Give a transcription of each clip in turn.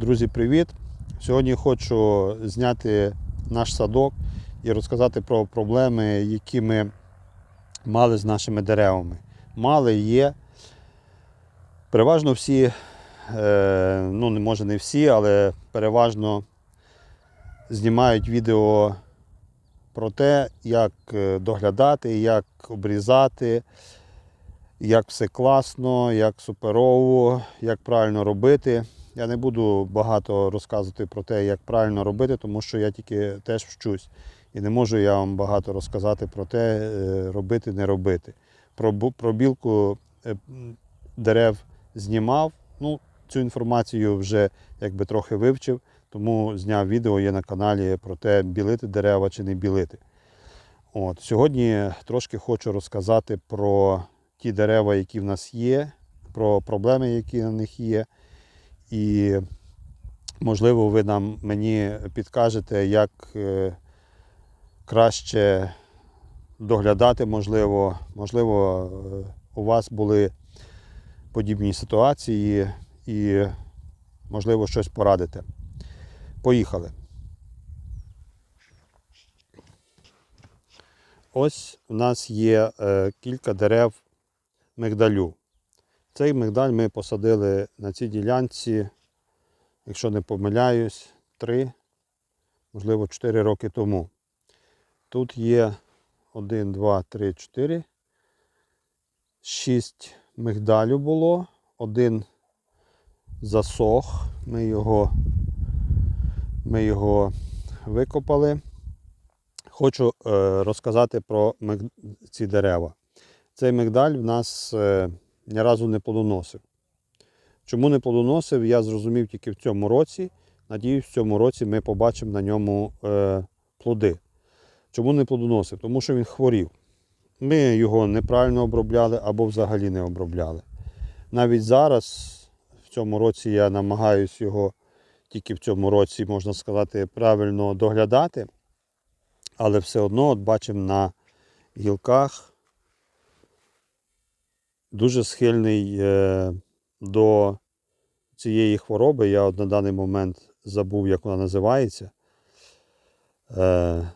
Друзі, привіт! Сьогодні хочу зняти наш садок і розказати про проблеми, які ми мали з нашими деревами. Мали є. Переважно всі, е, ну не може не всі, але переважно знімають відео про те, як е, доглядати, як обрізати, як все класно, як суперово, як правильно робити. Я не буду багато розказувати про те, як правильно робити, тому що я тільки теж вчусь. І не можу я вам багато розказати про те, е, робити, не робити. Про, про білку е, дерев знімав. Ну, цю інформацію вже якби трохи вивчив, тому зняв відео є на каналі про те, білити дерева чи не білити. От, сьогодні трошки хочу розказати про ті дерева, які в нас є, про проблеми, які на них є. І, можливо, ви нам мені підкажете, як е, краще доглядати, можливо, можливо, е, у вас були подібні ситуації і, можливо, щось порадите. Поїхали. Ось у нас є е, кілька дерев мигдалю. Цей мигдаль ми посадили на цій ділянці, якщо не помиляюсь, 3, можливо, 4 роки тому. Тут є 1, 2, 3, 4. 6 мигдалю було, один засох. Ми його, ми його викопали. Хочу е, розказати про ці дерева. Цей мигдаль в нас е, ні разу не плодоносив. Чому не плодоносив, я зрозумів тільки в цьому році. Надіюсь, в цьому році ми побачимо на ньому е, плоди. Чому не плодоносив? Тому що він хворів. Ми його неправильно обробляли або взагалі не обробляли. Навіть зараз, в цьому році, я намагаюся його тільки в цьому році, можна сказати, правильно доглядати. Але все одно от бачимо на гілках дуже схильний е, до цієї хвороби. Я от на даний момент забув, як вона називається. Е,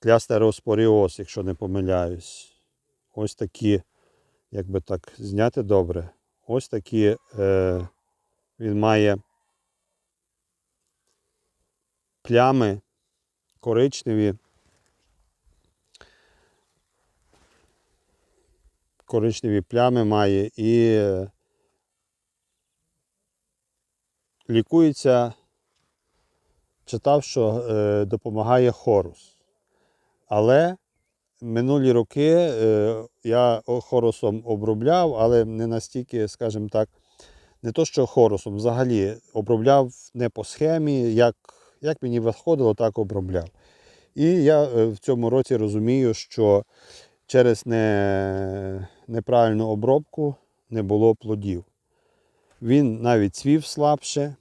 клястероспоріоз, якщо не помиляюсь. Ось такі, як би так зняти добре, ось такі е, він має плями коричневі. Коричневі плями має і е, лікується, читав, що е, допомагає хорус. Але минулі роки е, я хорусом обробляв, але не настільки, скажімо так, не то, що хорусом, взагалі обробляв не по схемі, як, як мені виходило, так обробляв. І я в цьому році розумію, що через не, неправильну обробку не було плодів. Він навіть цвів слабше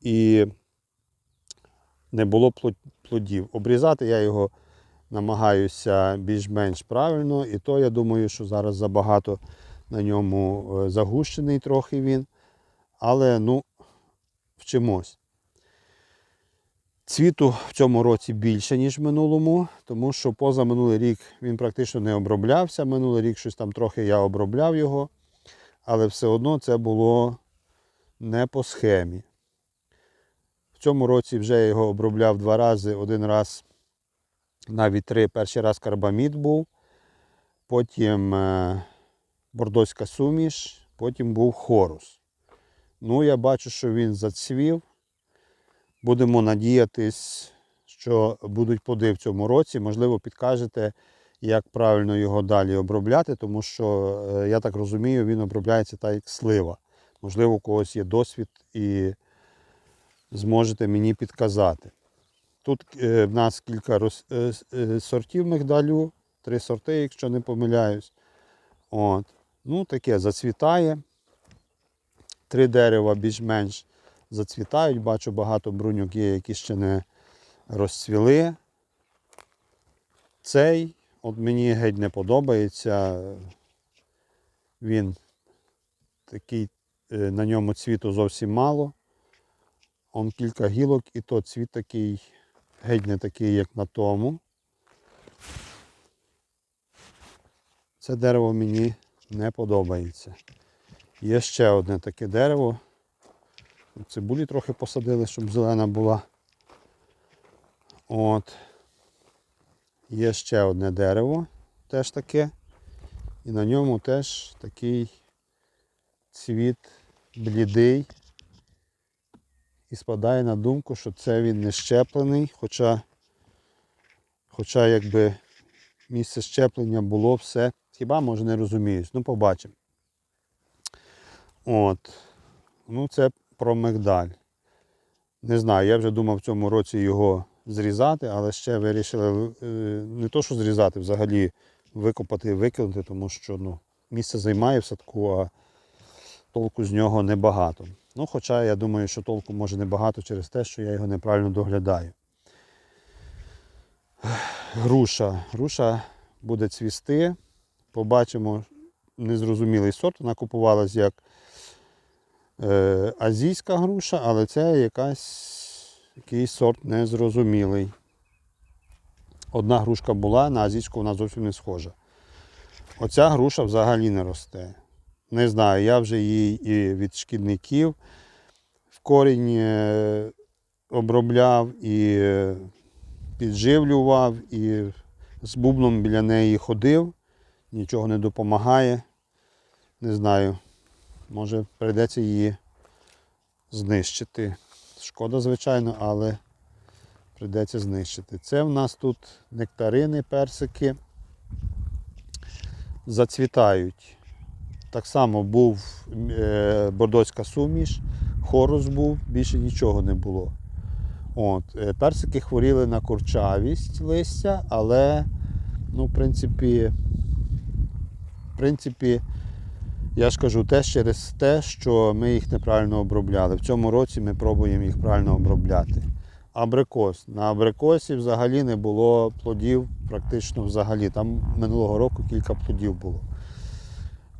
і не було плодів. Обрізати я його намагаюся більш-менш правильно, і то я думаю, що зараз забагато на ньому е, загущений трохи він. Але ну, вчимось. Цвіту в цьому році більше, ніж в минулому, тому що поза минулий рік він практично не оброблявся. Минулий рік щось там трохи я обробляв його, але все одно це було не по схемі. В цьому році вже я його обробляв два рази, один раз, навіть три. Перший раз карбамід був, потім е, бордоська суміш, потім був хорус. Ну, я бачу, що він зацвів. Будемо надіятись, що будуть плоди в цьому році. Можливо, підкажете, як правильно його далі обробляти, тому що, е, я так розумію, він обробляється так, як слива. Можливо, у когось є досвід і зможете мені підказати. Тут е, в нас кілька е, сортів мигдалю, три сорти, якщо не помиляюсь. От. Ну, таке зацвітає. Три дерева більш-менш зацвітають. Бачу, багато бруньок є, які ще не розцвіли. Цей от мені геть не подобається. Він такий, е, на ньому цвіту зовсім мало. Он кілька гілок, і то цвіт такий, геть не такий, як на тому. Це дерево мені не подобається. Є ще одне таке дерево. Цибулі трохи посадили, щоб зелена була. От. Є ще одне дерево, теж таке. І на ньому теж такий цвіт блідий. І спадає на думку, що це він не щеплений, хоча, хоча якби місце щеплення було все. Хіба може не розуміюсь. Ну, побачимо. От. Ну, це про мигдаль. Не знаю, я вже думав в цьому році його зрізати, але ще вирішили е, не то, що зрізати, взагалі викопати і викинути, тому що ну, місце займає в садку, а толку з нього небагато. Ну, хоча я думаю, що толку може небагато через те, що я його неправильно доглядаю. Груша. Груша буде цвісти. Побачимо незрозумілий сорт. Вона купувалась як е, азійська груша, але це якась, якийсь сорт незрозумілий. Одна грушка була, на азійську вона зовсім не схожа. Оця груша взагалі не росте. Не знаю, я вже її і від шкідників в корінь е, обробляв, і е, підживлював, і з бубном біля неї ходив. Нічого не допомагає. Не знаю, може прийдеться її знищити. Шкода, звичайно, але прийдеться знищити. Це в нас тут нектарини, персики зацвітають. Так само був е, бордоська суміш, хорус був, більше нічого не було. От, е, персики хворіли на курчавість листя, але, ну, в принципі, в принципі, я ж кажу, теж через те, що ми їх неправильно обробляли. В цьому році ми пробуємо їх правильно обробляти. Абрикос. На абрикосі взагалі не було плодів, практично взагалі. Там минулого року кілька плодів було.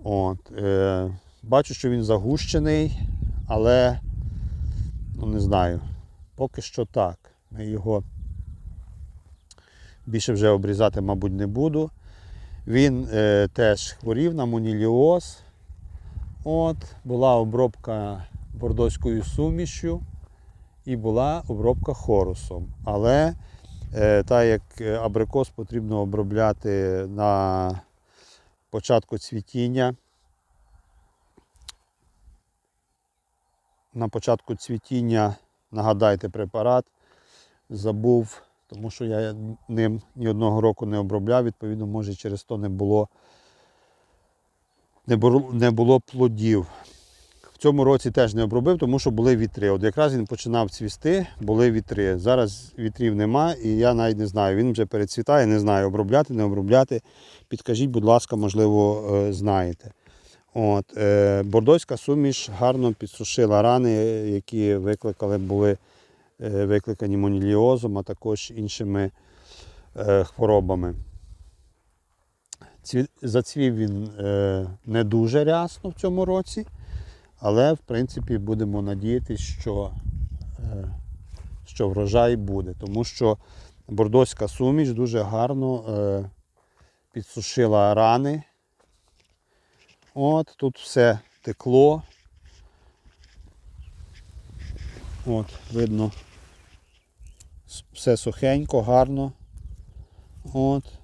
От, е, бачу, що він загущений, але ну, не знаю. Поки що так. Ми його більше вже обрізати, мабуть, не буду. Він е, теж хворів на моніліоз. От, була обробка бордоською сумішю і була обробка хорусом. Але е, так як е, абрикос потрібно обробляти на початку цвітіння. На початку цвітіння нагадайте препарат. Забув, тому що я ним ні одного року не обробляв, відповідно, може через то не було, не було, плодів. В цьому році теж не обробив, тому що були вітри. От якраз він починав цвісти, були вітри. Зараз вітрів нема, і я навіть не знаю. Він вже перецвітає, не знаю, обробляти, не обробляти. Підкажіть, будь ласка, можливо, е, знаєте. От, е, Бордоська суміш гарно підсушила рани, які викликали, були е, викликані моніліозом, а також іншими хворобами. Цві- Зацвів він е, не дуже рясно в цьому році. Але, в принципі, будемо надіятися, що, е, що врожай буде. Тому що бордоська суміш дуже гарно е, підсушила рани. От, тут все текло. От, видно, все сухенько, гарно. От.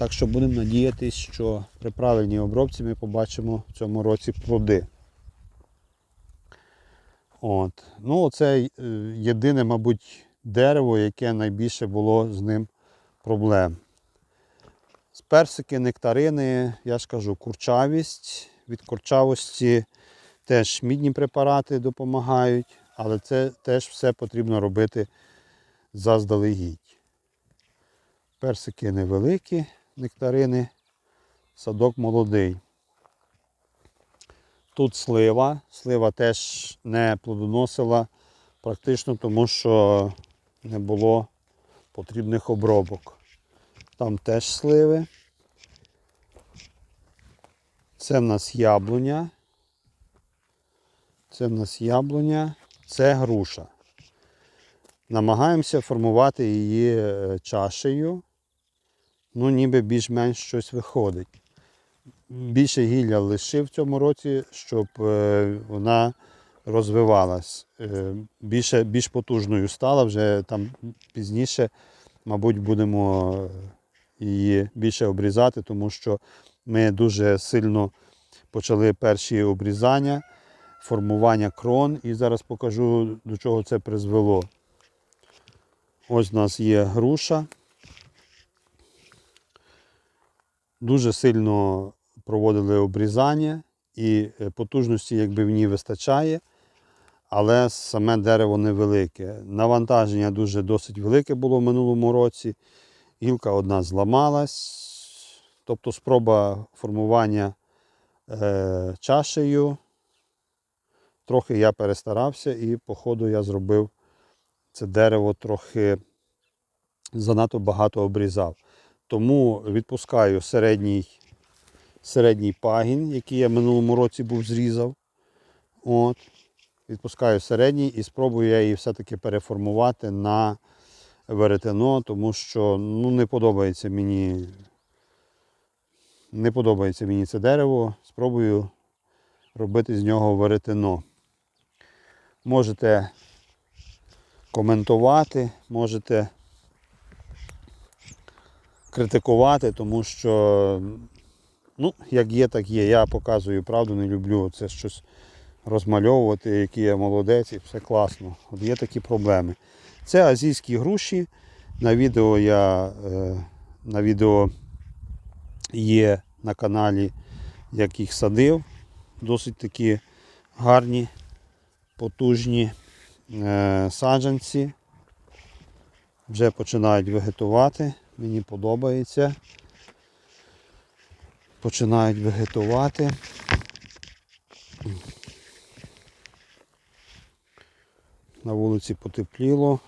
Так що будемо надіятися, що при правильній обробці ми побачимо в цьому році плоди. От. Ну, це е, єдине, мабуть, дерево, яке найбільше було з ним проблем. З персики, нектарини, я ж кажу, курчавість. Від курчавості теж мідні препарати допомагають, але це теж все потрібно робити заздалегідь. Персики невеликі, нектарини, садок молодий. Тут слива. Слива теж не плодоносила практично, тому що не було потрібних обробок. Там теж сливи. Це в нас яблуня. Це в нас яблуня. Це груша. Намагаємося формувати її е, чашею. Ну, ніби більш-менш щось виходить. Більше гілля лишив в цьому році, щоб е, вона розвивалась. Е, Більше, більш потужною стала, вже там пізніше, мабуть, будемо е, її більше обрізати, тому що ми дуже сильно почали перші обрізання, формування крон, і зараз покажу, до чого це призвело. Ось у нас є груша. Дуже сильно проводили обрізання і е, потужності якби в ній вистачає, але саме дерево невелике. Навантаження дуже досить велике було в минулому році. Гілка одна зламалась, тобто спроба формування е, чашею. Трохи я перестарався і, по ходу, я зробив це дерево трохи занадто багато обрізав. Тому відпускаю середній, середній пагін, який я минулому році був зрізав. От. Відпускаю середній і спробую я її все-таки переформувати на веретено, тому що ну, не подобається мені. Не подобається мені це дерево. Спробую робити з нього веретено. Можете коментувати, можете критикувати, тому що, ну, як є, так є. Я показую правду, не люблю це щось розмальовувати, який я молодець і все класно. От є такі проблеми. Це азійські груші. На відео я е, на відео є на каналі, як їх садив. Досить такі гарні, потужні е, саджанці. Вже починають вегетувати. Мені подобається. Починають вегетувати. На вулиці потепліло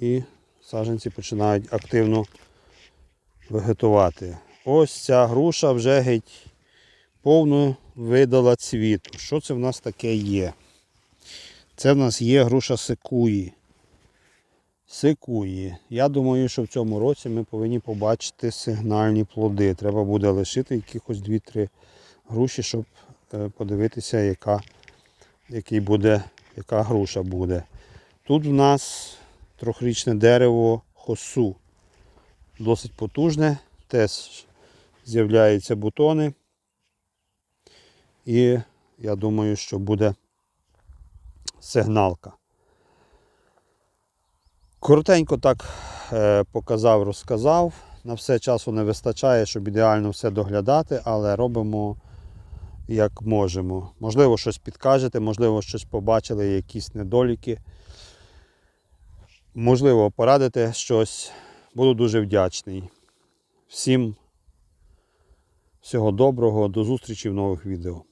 і саджанці починають активно вегетувати. Ось ця груша вже геть повну видала цвіту. Що це в нас таке є? Це в нас є груша секуї. Секуї. Я думаю, що в цьому році ми повинні побачити сигнальні плоди. Треба буде лишити якихось 2-3 груші, щоб е, подивитися, яка, який буде, яка груша буде. Тут в нас трьохрічне дерево хосу. Досить потужне, теж з'являються бутони. І я думаю, що буде сигналка. Коротенько так е, показав, розказав. На все часу не вистачає, щоб ідеально все доглядати, але робимо як можемо. Можливо, щось підкажете, можливо, щось побачили, якісь недоліки. Можливо, порадите щось. Буду дуже вдячний. Всім всього доброго, до зустрічі в нових відео.